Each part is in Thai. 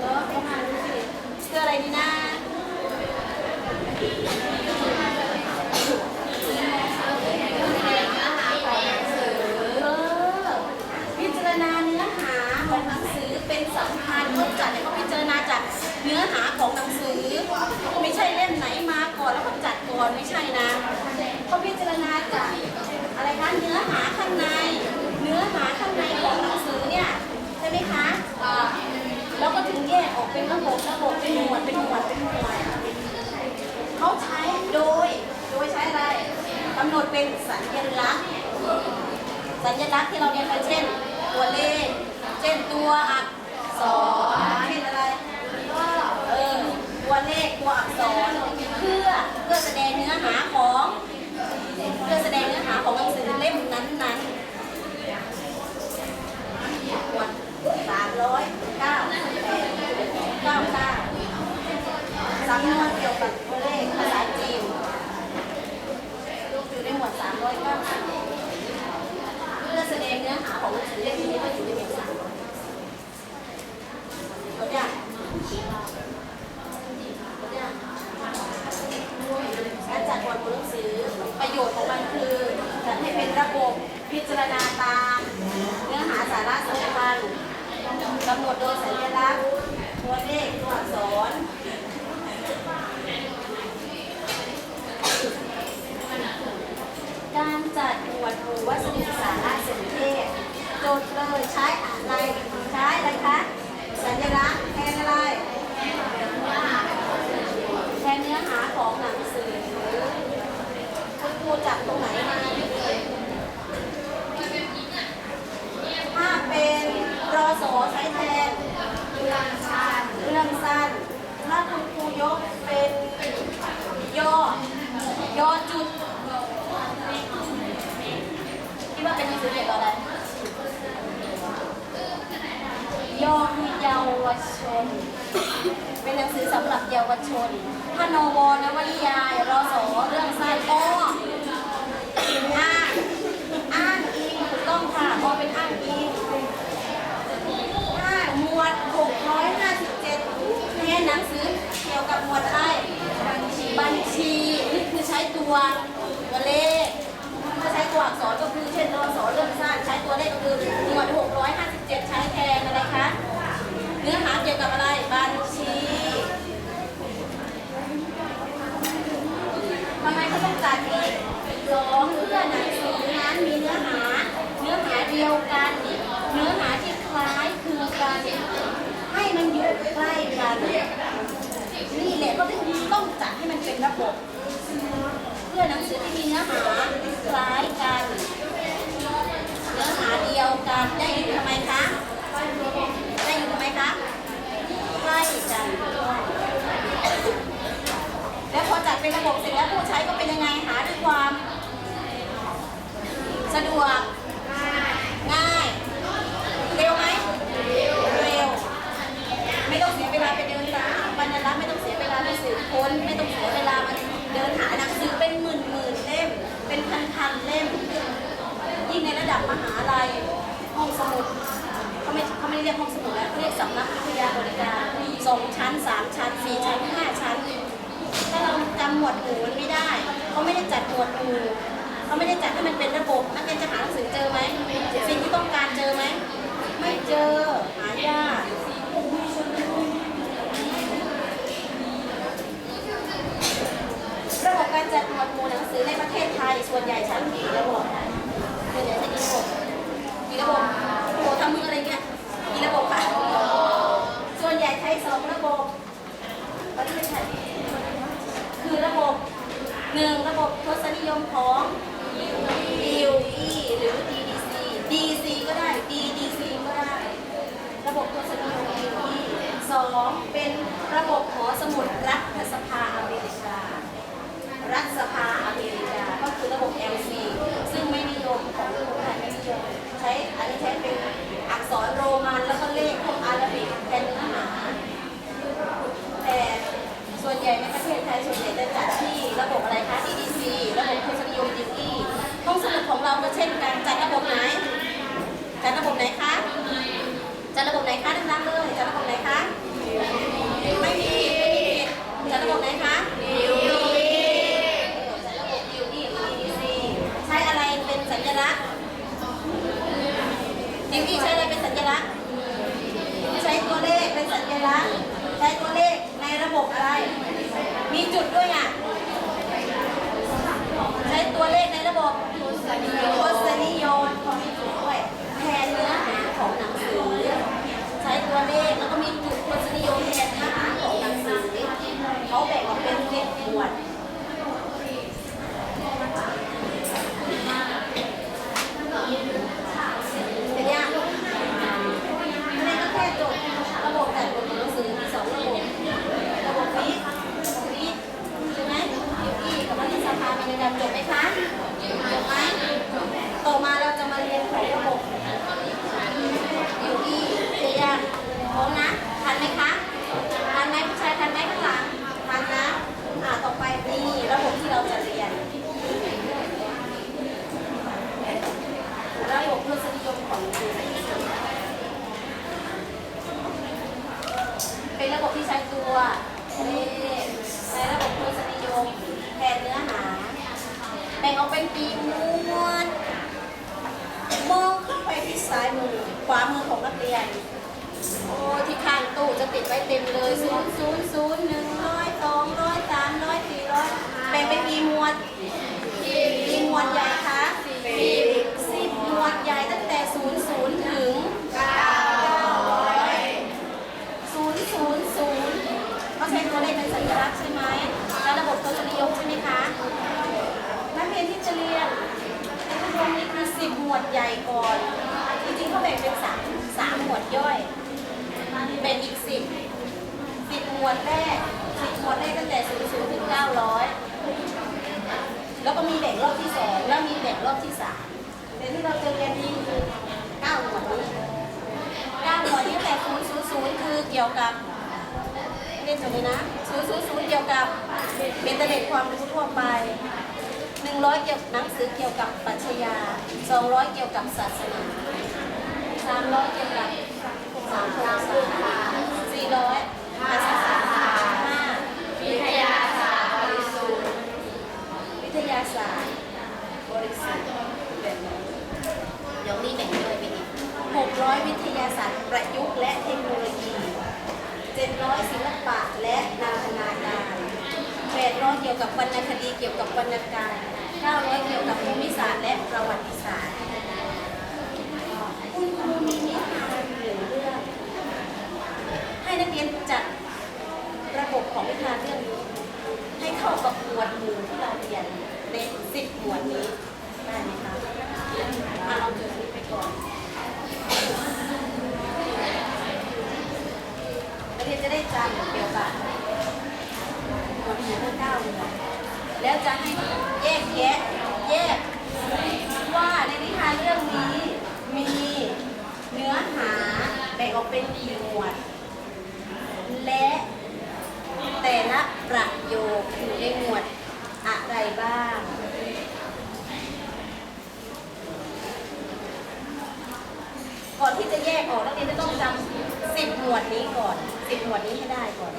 เออประมาณนี้สิเสื้อะไรดีนะเออพิจารณาเนื้อหาของหนังสือเป็นสำคัญเมื่อจัดเนี่ยเขาพิจารณาจากเนื้อหาของหนังสือ ไม่ใช่เล่มไหนมาก่อนแล้วก็จัดก่อนไม่ใช่นะเขาพิจารณาจากอะไรคะเนื้อหาข้างใน เนื้อหา เป็นสัญลักษณ์ สัญลักษณ์ที่เราเรียนไปเช่น ตัวเลข เช่นตัวอักษรเช่นอะไรเออตัวเลขตัวอักษรเพื่อเพื่อแสดงเนื้อหาของ เพื่อแสดงเนื้อหาของหนังสือเล่มนั้นๆหมวดสามร้อยเก้าแปดเก้าเก้าสำนวนเกี่ยวกับตัวเลขภาษาจีนอยู่ในหมวดสามร้อยเก้าสิบ เพื่อแสดงเนื้อหาของหนังสือเล่มนี้ว่าอยู่ในเอกสารเขาจะการจัดหมวดหมู่หนังสือประโยชน์ของมันคือจัดให้เป็นระบบพิจารณาตามเนื้อหาสาระสำคัญกำหนดโดยสัญลักษณ์ตัวเลขตัวอักษร การจัดหมวดหมู่วัสดุสารสนเทศโจทย์เลยใช้อะไร ใช้อะไรคะ สัญลักษณ์แทนอะไร แทนเนื้อหาของหนังสือคุณครูจับตรงไหนมาถ้าเป็นรอสอใช้แทนเรื่องสั้นเรื่องสั้นถ้าคุณครูยกเป็นย่ ยอดจุดคิดว่าเป็นหนังสือเกี่ยวกับอะไรยอคือเยาวชน เป็นหนังสือสำหรับเยาวชนถ้านวนวนิยายรเรื่องสั้นอ้ออ้างอ้างอิงถูกต้องค่ะออเป็นอ้างอิงอ้างหมวด 657แทนหนังสือเกี่ยวกับหมวดอะไร บัญชี นี่คือใช้ตัวตัวเลข ถ้าใช้ตัวอักษรก็คือเช่นรอสอเรื่องสั้นใช้ตัวเลขก็คือหมวด 657 ใช้แทนอะไรคะ เนื้อหาเกี่ยวกับอะไร บัญชีทำไมเขาต้องจัดอีกสองเพื่อหนังสือนั้นมีเนื้อหา เนื้อหาเดียวกัน เนื้อหาที่คล้ายคลึงกัน ให้มันอยู่ ใกล้กันนี่แหละก็ถึงต้องจัดให้มันเป็นระบบ เพื่อหนังสือที่มีเนื้อหาคล้ายกันเนื้อหาเดียวกันได้ยู่ทำไมคะได้ยู่ทำไมคะใกล้กันแล้วพอจัดเป็นระบบเสร็จแล้วผู้ใช้ก็เป็นยังไงหาด้วยความ สะดวกามบรรลักษ์ไม่ต้องเสียเวลาไปสืบค้นไม่ต้องเสียเวลามาเดินหาหนังสือเป็นหมื่นหมื่นเล่ม เป็นพันพันๆเล่ม ยิ่งในระดับมหาลัยห้องสมุดเขาไม่เขาไม่ได้เรียกห้องสมุดแล้วเขาเรียกสำนักวิทยาบริการสองชั้นสามชั้นสี่ชั้นห้าชั้น ถ้าเราจำหมวดหมู่มันไม่ได้เขาไม่ได้จัดหมวดหมู่เขาไม่ได้จัดให้มันเป็นระบบนักเรียนจะหาหนังสือเจอไหมสิ่งที่ต้องการเจอไหมไม่เจอหายาก จะบบกาดหมวดหมู่หนังสือในประเทศไทย ส่วนใหญ่ใช้กี่ระบบส่วนใหญ่ใช้กี่ระบบกี่ระบบโอ้โหทำมืออะไรเงี้ยกี่ระบบคะส่วนใหญ่ใช้สองระบบประเทศไทยคือระบบหนึ่งระบบทศนิยมของ DOE หรือ DDC DC ก็ได้ DDC ก็ได้ ระบบทศนิยม DOE สองเป็นระบบหอสมุดรัฐสภาอเมริกา รัฐสภาอเมริกา ก็คือระบบ LC ซึ่งไม่นิยมของคนไทยไม่นิยมใช้อันนี้ใช้เป็นอักษรโรมันแล้วก็เลขพวกอาราบิกแทนเนื้อหา แต่ส่วนใหญ่ในประเทศไทยส่วนใหญ่จะจัดที่ระบบอะไรคะ DDC ระบบทศนิยม DE ห้องสมุดของเราก็เช่นกันจัดระบบไหน จัดระบบไหนคะ จัดระบบไหนคะดังๆเลย จัดระบบไหนคะ ไม่มี ไม่มีจัดระบบไหนคะ DOE จัดระบบ DOE หรือ DDC ใช้อะไรเป็นสัญลักษณ์ DOE ใช้อะไรเป็นสัญลักษณ์ ใช้ตัวเลขเป็นสัญลักษณ์ ใช้ตัวเลขในระบบอะไร มีจุดด้วยอะ ใช้ตัวเลขในระบบทศนิยมเขามีจุดด้วยแทนเนื้อหาของหนังสือ ใช้ตัวเลขแล้วก็มีจุดทศนิยมแทนเนื้อหาของหนังสือเขาแบ่งออกเป็นสิบหมวด เป็นยังไม่ได้ก็แค่จบระบบแต่บทหนังสือมีสองระบบ ระบบนี้นี้ใช่ไหมยูอีกับรัฐสภามีการจบไหมคะจบไหมต่อมาเราจะมาเรียนของระบบยูอีเรียนพร้อมนะทันไหมคะทันไหมผู้ชายทันไหมข้างหลังทันนะอ่าต่อไปนี่ระบบ ที่เราจะเรียนระบบทศนิยมของยูอีเป็นระบบที่ใช้ตัวเลขในระบบทศนิยมแทนเนื้อหาแบ่งออกเป็นปีมวลมองขึ้นไปที่ซ้ายมือขวามือของนักเรียน โอ้ที่ข้างตู้จะติดไว้เต็มเลยศูนย์ศูนย์ศูนย์หนึ่ง เป็นปีหมวดกี่มวดใหญ่คะสิบมวดใหญ่ตั้งแต่ศูนย์ศูนย์ถึงเก้าร้อยศูนย์ศูนย์ศูนย์ก็ใช้ตัวเลขเป็นสัญลักษณ์ใช่ไหมแล้วระบบทศนิยมใช่ไหมคะนักเรียนที่จะเรียนในขบวนนี้คือสิบหมวดใหญ่ก่อน จริงๆเขาแบ่งเป็นสามสามหมวดย่อย เป็นอีกสิบสิบหมวดแรกสิบหมวดแรกตั้งแต่ศูนย์ศูนย์ถึงเก้าร้อยแล้วก็มีแบ่งรอบที่สองแล้วมีแบ่งรอบที่สามแต่ที่เราจะเรียนนี้คือเก้าหมวดนี้เก้าหมวดนี้ตั้งแต่ศูนย์ศูนย์ศูนย์คือเกี่ยวกับเรียนจบเลยนะศูนย์ศูนย์ศูนย์เกี่ยวกับเป็นตเด็ความรู้ทั่ว ไปหนึ่งร้อยเกี่ยวกับหนังสือเกี่ยวกับปรัชญาสองร้อยเกี่ยวกับศาสนาสามร้อยเกี่ยวกับสามโทรศัพท์สี่ร้อยภาษาห้าวิทยาศาสตร์บริสุทธิ์วิทยาศาสตร์บริสุทธิ์แบบนี้เดี๋ยวนี้แบ่งย่อยไปอีกหกร้อยวิทยาศาสตร์ประยุกต์และเทคโนโลยีเจ็ดร้อยศิลปะและนาทนา 800 เกี่ยวกับวรรณคดีเกี่ยวกับวรรณกาย900 เกี่ยวกับภูมิศาสตร์และประวัติศาสตร์คุณครูมีนิทานหรือเรื่องให้นักเรียนจัดระบบของนิทานเรื่องนี้ให้เข้ากับหมวดหมู่ที่เราเรียนในสิบหมวดนี้ ที่จะแยกออกนักเรียนจะต้องจำสิบหมวดนี้ก่อนสิบหมวดนี้ให้ได้ก่อน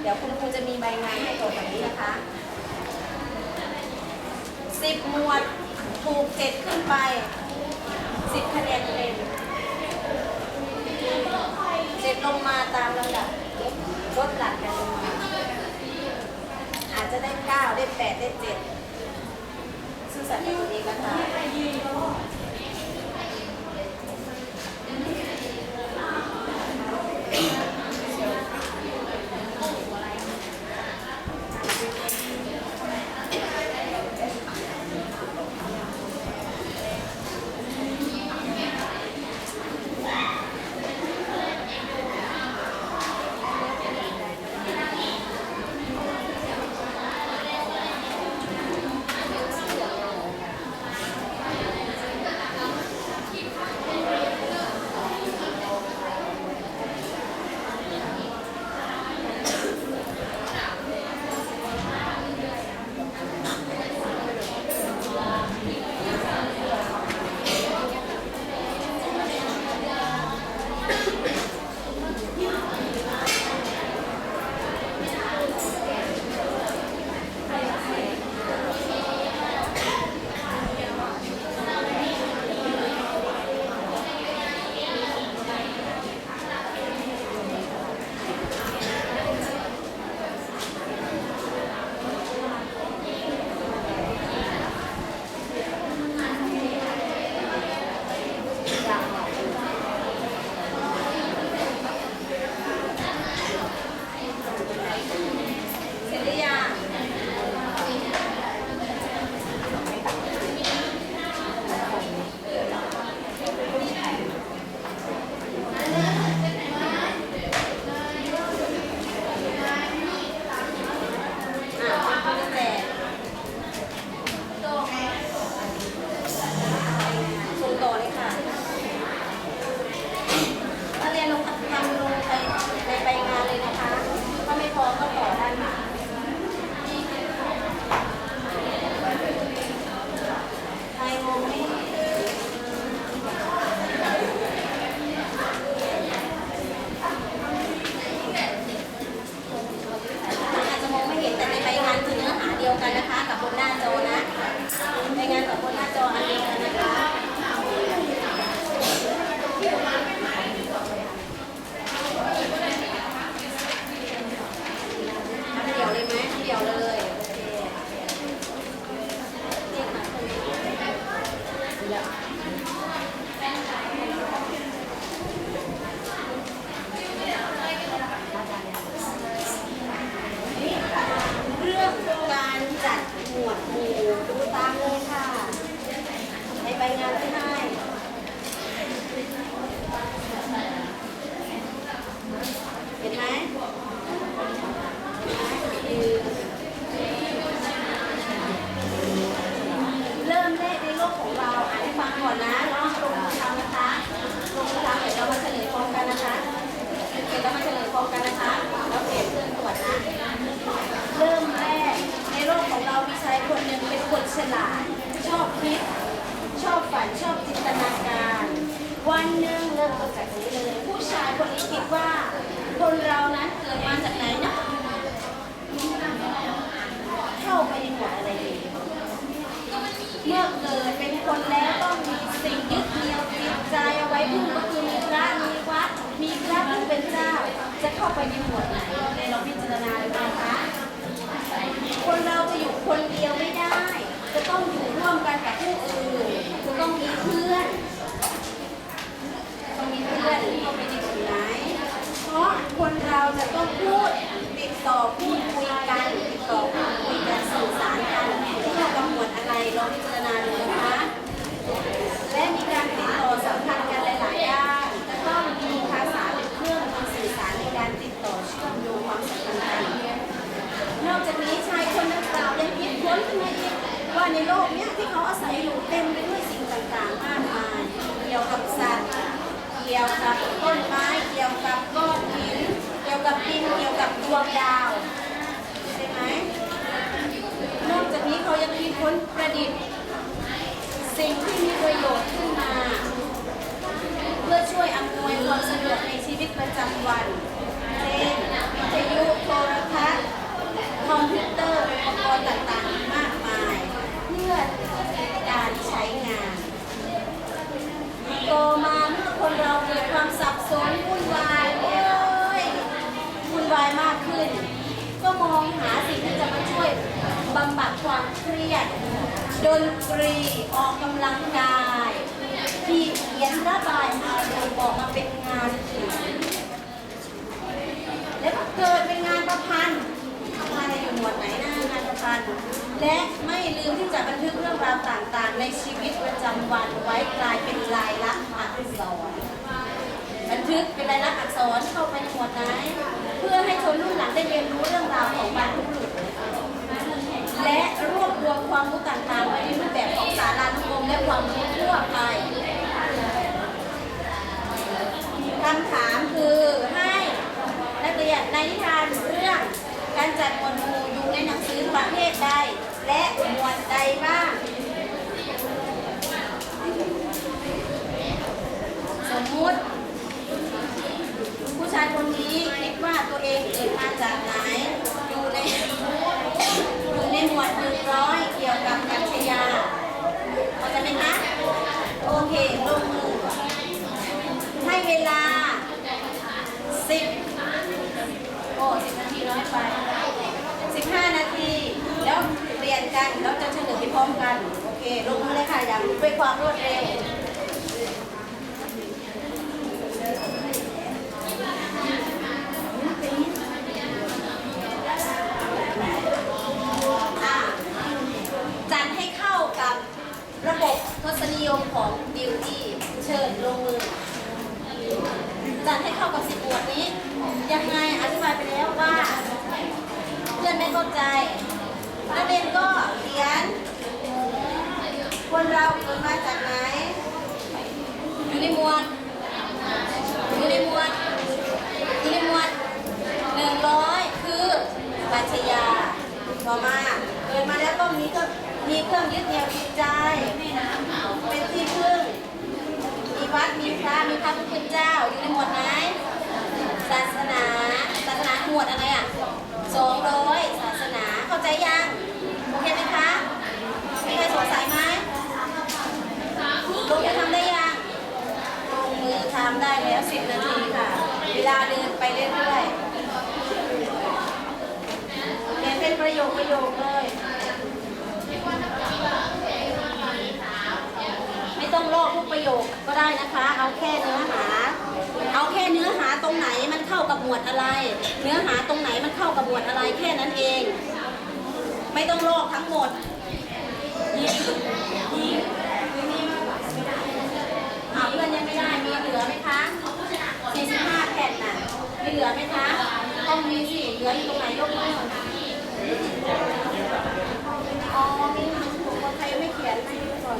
เดี๋ยวคุณครูจะมีใบงานให้ตรวจแบบนี้นะคะสิบหมวดถูกเจ็ดขึ้นไปสิบคะแนนเต็มเจ็ดลงมาตามลำดับลดหลักกันลงมาอาจจะได้เก้าได้แปดได้เจ็ดสุดสัตย์กับตัวเองนะคะ ว่าคนเรานั้นเกิดมาจากไหนนะเข้าไปในหัวอะไรเมื่อเกิดเป็นคนแล้วต้องมีสิ่งยึดเหนี่ยวจิตใจเอาไว้พึ่งก็คือมีพระมีวัดมีพระผู้เป็นเจ้า จะเข้าไปในหัวไหนในเราพิจารณาดูนะคะคนเราจะอยู่คนเดียวไม่ได้ จะต้องอยู่ร่วมกันกับผู้อื่นจะต้องมีเพื่อน ค้นประดิษฐ์ สิ่งที่มีประโยชน์ขึ้นมา เพื่อช่วยอำนวยความสะดวกในชีวิตประจำวันเช่นวิทยุโทรทัศน์คอมพิวเตอร์อุปกรณ์ต่างๆ มากมาย เพื่อการใช้งานโตมาเมื่อคนเราเกิดความสับสนวุ่นวายเลยวุ่นวายมาก หยัดดนตรีออกกำลังกาย ที่เขียนระบายอารมณ์ออกมาเป็นงานศิลป์และเกิดเป็นงานประพันธ์ประพันธ์อยู่หมวดไหนนะงานประพันธ์และไม่ลืมที่จะบันทึกเรื่องราวต่างๆ ในชีวิตประจำวันไว้กลายเป็นลายลักษณ์อักษรบันทึกเป็นลายลักษณ์อักษรเข้าไปในหมวดไหน เพื่อให้ชนรุ่นหลังได้เรียนรู้เรื่องราวของบรรพบุรุษและรู รวมความรู้ต่างๆไว้ในรูปแบบของสารานุกรมและความรู้ทั่วไปคำถามคือให้นักเรียนในนิทานเรื่องการจัดหมวดหมู่อยู่ในหนังสือประเภทใด และหมวดใดบ้าง สมมุติ ผู้ชายคนนี้คิดว่าตัวเองเกิดมาจากไหน อยู่ใน อยู่ในหมวดหนึ่งร้อยเกี่ยวกับกัญชยาเข้าใจไหมคะ โอเค ลงมือ ให้เวลาสิบโอ้สิบนาทีน้อยไปสิบห้านาที แล้ว เปลี่ยนกันแล้วจะเฉลยพร้อมกัน โอเค ลงมือเลยค่ะอย่างด้วยความรวดเร็ว อะจัดให้เข้ากับระบบทศนิยมของดิวตี้เชิญลงมือ จัดให้เข้ากับสิบหมวดนี้ ยังไงอธิบายไปแล้วว่า เพื่อนไม่เข้าใจนักเรียนก็เขียน คนเราเกิดมาจากไหน อยู่ในหมวด อยู่ในหมวด อยู่ในหมวดหนึ่งร้อยคือปัชญา ต่อมาเกิดมาแล้วก็มีเครื่องมีเครื่องยึดเหนี่ยวจิตใจ เป็นที่พึ่ง มีวัดมีพระมีพระพุทธเจ้าอยู่ในหมวดไหนศาสนาศาสนาหมวดอะไรอะสองร้อยศาสนาเข้าใจยังโอเคไหมคะมีใครสงสัยไหมลงมือทำได้ยังลงมือทำได้แล้วสิบนาทีค่ะ เวลาเดินไปเรื่อยๆ เป็นประโยคประโยคเลย ไม่ต้องลอกทุกประโยคก็ได้นะคะ เอาแค่เนื้อหา เอาแค่เนื้อหาตรงไหนมันเข้ากับหมวดอะไร เนื้อหาตรงไหนมันเข้ากับหมวดอะไรแค่นั้นเอง ไม่ต้องลอกทั้งหมดอ่าเพื่อนยังไม่ได้มีเหลือไหมคะ45แผ่นน่ะมีเหลือไหมคะ ต้องมีสิเหลืออยู่ตรงไหนยกมือ อ๋อมีหนังสือคนใครไม่เขียนไม่ดูก่อน